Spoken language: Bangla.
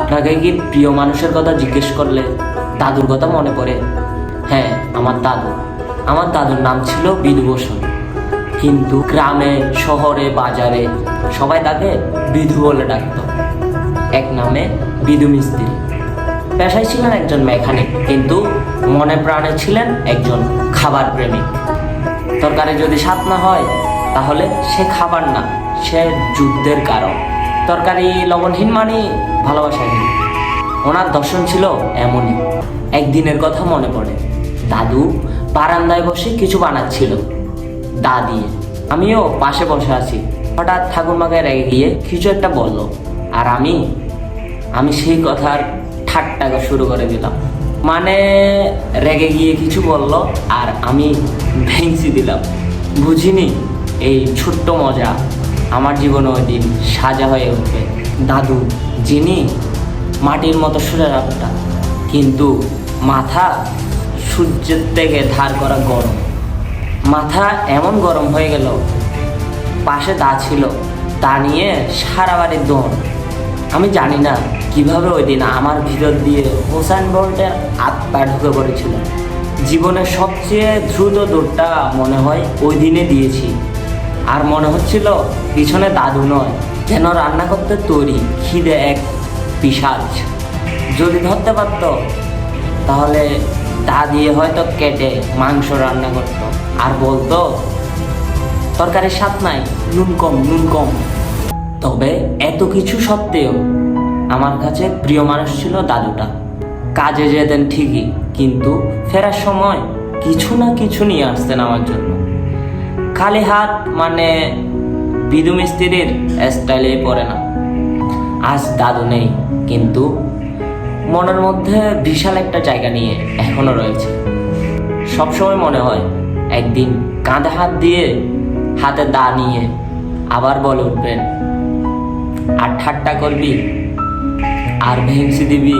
আপনাকে কি প্রিয় মানুষের কথা জিজ্ঞেস করলে দাদুর কথা মনে পড়ে? হ্যাঁ আমার দাদু। আমার দাদুর নাম ছিল বিধুভূষণ কিন্তু গ্রামে, শহরে, বাজারে সবাই তাকে বিধু বলে ডাকতো। এক নামে বিধু মিস্ত্রি। পেশায় ছিলেন একজন মেকানিক, কিন্তু মনে প্রাণে ছিলেন একজন খাবার প্রেমিক। তরকারি যদি স্বাদ না হয়, তাহলে সে খাবার না, সে যুদ্ধের কারণ তরকারি, লবণহীন মানে ভালোবাসাহীন ওনার দর্শন ছিল এমনই। একদিনের কথা মনে পড়ে। দাদু বারান্দায় বসে কিছু বানাচ্ছিল। দা দিয়ে। আমিও পাশে বসে আছি। হঠাৎ ঠাকুরমাকে রেগে গিয়ে কিছু একটা বলল। আর আমি আমি সেই কথার ঠাট্টাকে শুরু করে দিলাম। মানে রেগে গিয়ে কিছু বলল আর আমি ভেঙচি দিলাম। বুঝিনি, এই ছোট্ট মজা। আমার জীবনে ওই দিন সাজা হয়ে উঠবে দাদু, যিনি মাটির মতো সোজা রাখটা কিন্তু মাথা সূর্যের থেকে ধার করা গরম। মাথা এমন গরম হয়ে গেল, পাশে দা ছিল, তা নিয়ে সারা বাড়ির দোন। আমি জানি না কীভাবে ওই দিন আমার ভিতর দিয়ে হোসাইন বোল্টের আত্মা ঢুকে পড়েছিল। জীবনের সবচেয়ে দ্রুত দৌড়টা মনে হয় ওই দিনে দিয়েছি। আর মনে হচ্ছিল পিছনে দাদু নয়, যেন রান্না করতে তৈরি খিদে এক পিসাজ। যদি ধরতে পারতো, তাহলে দা দিয়ে হয়তো কেটে মাংস রান্না করতো। আর বলতো, তরকারির স্বাদ নাই, নুন কম নুন কম। তবে এত কিছু সত্ত্বেও আমার কাছে প্রিয় মানুষ ছিল দাদুটা। কাজে যেতেন ঠিকই, কিন্তু ফেরার সময় কিছু না কিছু নিয়ে আসতেন আমার জন্য। খালি হাত মানে বিদু মিস্ত্রির স্টাইলে পড়ে না। আজ দাদু নেই, কিন্তু মনের মধ্যে বিশাল একটা জায়গা নিয়ে এখনও রয়েছে। সবসময় মনে হয় একদিন কাঁধে হাত দিয়ে হাতে দা নিয়ে আবার বলে উঠবেন আর ঠাট্টা করবি, আর ভেংসি দিবি